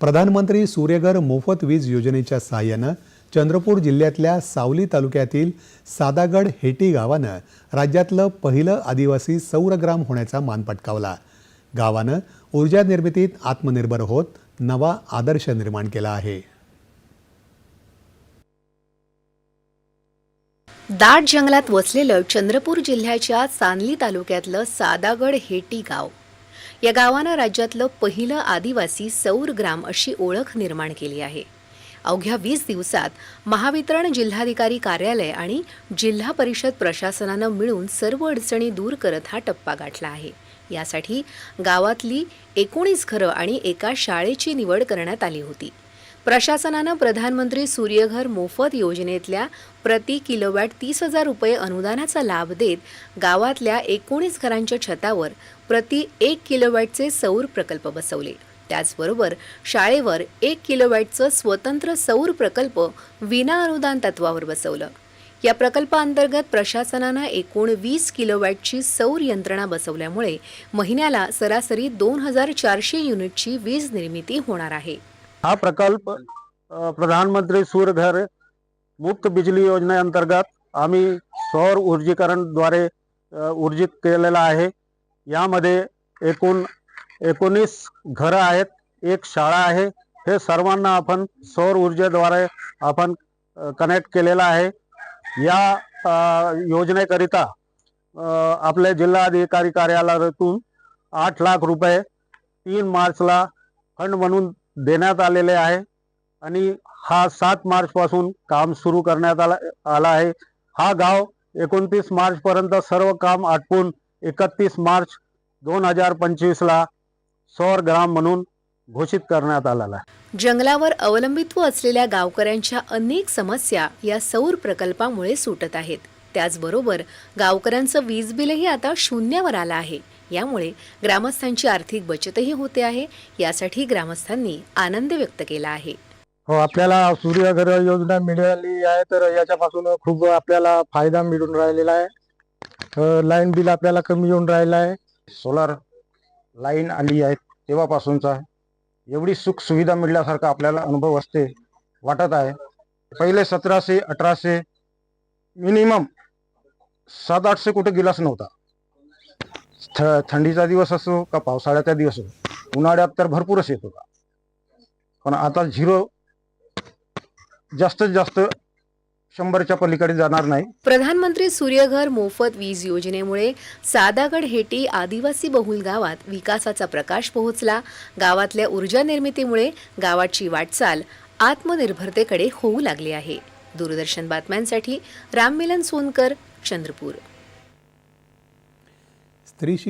प्रधानमंत्री सूर्यघर मोफत वीज योजनेच्या सहाय्यानं चंद्रपूर जिल्ह्यातल्या सावली तालुक्यातील सादागड हेटी गावानं राज्यातलं पहिलं आदिवासी सौरग्राम होण्याचा मान पटकावला. गावानं ऊर्जा निर्मितीत आत्मनिर्भर होत नवा आदर्श निर्माण केला आहे. दाट जंगलात वसलेलं चंद्रपूर जिल्ह्याच्या सांगली तालुक्यातलं सादागड हेटी गाव या गावानं राज्यातलं पहिलं आदिवासी सौर ग्राम अशी ओळख निर्माण केली आहे. अवघ्या वीस दिवसात महावितरण जिल्हाधिकारी कार्यालय आणि जिल्हा परिषद प्रशासनानं मिळून सर्व अडचणी दूर करत हा टप्पा गाठला आहे. यासाठी गावातली एकोणीस घरं आणि एका शाळेची निवड करण्यात आली होती. प्रशासनानं प्रधानमंत्री सूर्यघर मोफत योजनेतल्या प्रति किलोवॅट तीस हजार रुपये अनुदानाचा लाभ देत गावातल्या एकोणीस घरांच्या छतावर प्रति एक किलोवॅटचे सौर प्रकल्प बसवले. त्याचबरोबर शाळेवर एक किलोवॅटचं स्वतंत्र सौर प्रकल्प विना अनुदान तत्वावर बसवलं. या प्रकल्पाअंतर्गत प्रशासनानं एकूण वीस किलोवॅटची सौर यंत्रणा बसवल्यामुळे महिन्याला सरासरी दोन हजार चारशे युनिटची वीज निर्मिती होणार आहे. हा प्रकल्प प्रधानमंत्री सूर्यघर मुक्त बिजली योजनेअंतर्गत आम्ही सौर ऊर्जीकरणद्वारे ऊर्जित केलेला आहे. यामध्ये एकूण एकोणीस घरं आहेत एक शाळा आहे. हे सर्वांना आपण सौर ऊर्जेद्वारे आपण कनेक्ट केलेला आहे. या योजनेकरिता आपल्या जिल्हाधिकारी कार्यालयातून आठ लाख रुपये तीन मार्चला फंड म्हणून देण्यात आलेले आहे. आणि हा सात मार्च पासून काम सुरू करण्यात आला आला आहे. हा गाव एकोणतीस मार्च पर्यंत सर्व काम आटपून एकतीस मार्च दोन हजार पंचवीस ला सौर ग्राम म्हणून घोषित करण्यात आलेला जंगलावर अवलंबित्व असलेल्या गावकऱ्यांच्या अनेक समस्या या सौर प्रकल्पामुळे सुटत आहेत. त्याचबरोबर गावकऱ्यांचं वीज बिलही आता शून्यावर आलं आहे. यामुळे ग्रामस्थांची आर्थिक बचतही होते आहे यासाठी ग्रामस्थांनी आनंद व्यक्त केला आहे. हो आपल्याला सूर्यघर योजना मिळाली आहे तर याच्यापासून खूप आपल्याला फायदा मिळून राहिलेला आहे. लाईन बिल आपल्याला कमी येऊन राहिलं आहे. सोलार लाईन आली आहे तेव्हापासूनचा. एवढी सुख सुविधा मिळल्यासारखा आपल्याला अनुभव असते वाटत आहे. पहिले सतराशे अठराशे मिनिमम सात आठशे कुठे गेलाच नव्हता. थ- थंडीचा दिवस असो का पावसाळ्याचा दिवस असो उन्हाळ्यात तर भरपूरच येत होता पण आता झिरो जास्तीत जास्त शंभरच्या पलीकडे जाणार नाही. प्रधानमंत्री सूर्यघर मोफत वीज योजनेमुळे सादागड हेटी आदिवासी बहुल गावात विकासाचा प्रकाश पोहोचला. गावातल्या ऊर्जा निर्मितीमुळे गावाची वाटचाल आत्मनिर्भरतेकडे होऊ लागली आहे. दूरदर्शन बातम्यांसाठी राममिलन सोनकर चंद्रपूर. स्त्रीशी